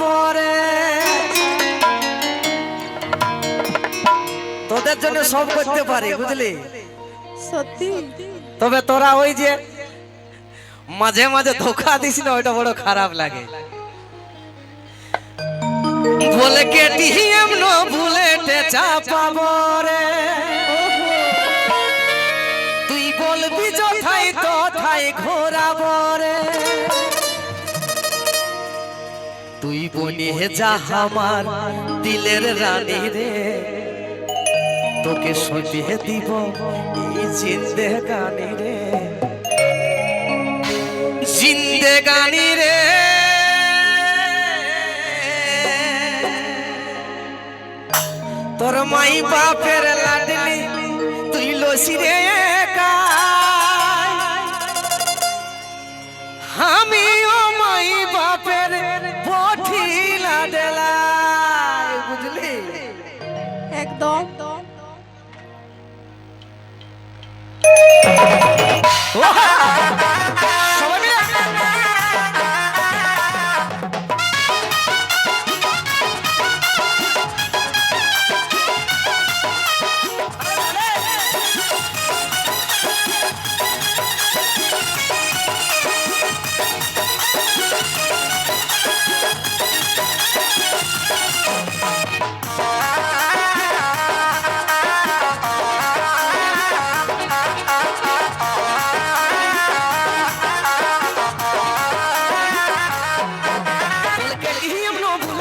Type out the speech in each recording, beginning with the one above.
পরে। তোদের জন্য সব করতে পারে বুঝলি? সত্যি? তবে তোরা ওই যে মাঝে মাঝে ধোকা দিস না ওইটা বড় খারাপ লাগে। বলে কেটিএম ন ভুলেটে চাপাবো রে। তুই বনি হে আমার দিলের রানী রে। তোকে সজিয়ে দিব এই জিন্দে গানি রে। জিন্দে গানি রে। তোর মাই বাপের লাডলি তুই লসি রে। একদম Oh!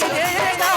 சகேகா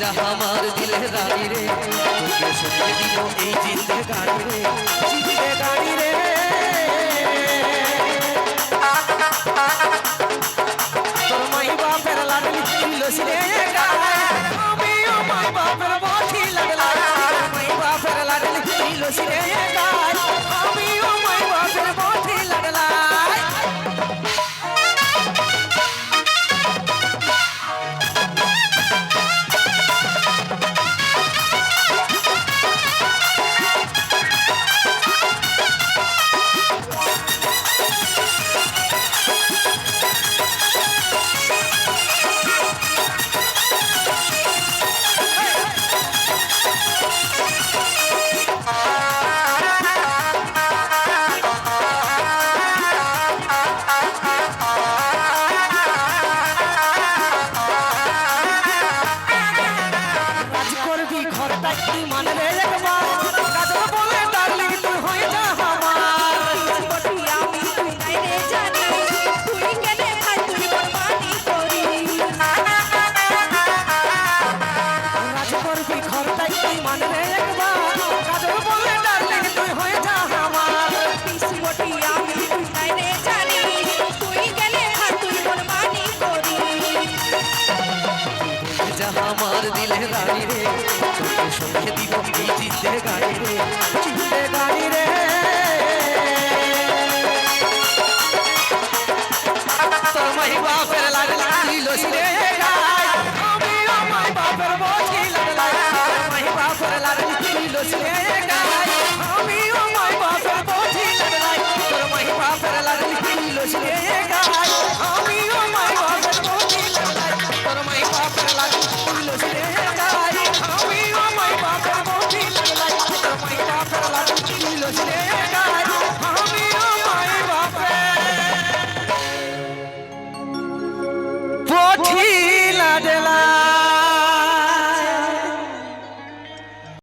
জাহামার দিলে রানি রে। তোকে সঙ্গে দিল এই জিন্দে গাড়ি রে। জিন্দে গাড়ি রে। গাড়ি রে চোখে সঙ্গে দিব এই চিনতে গাড়ি রে চিনতে গাড়ি রে। তোর মাই বাপের লাগলা লইল রে আমি আমার বাপের বকি লাগলা মাই বাপের লাগলা লইল রে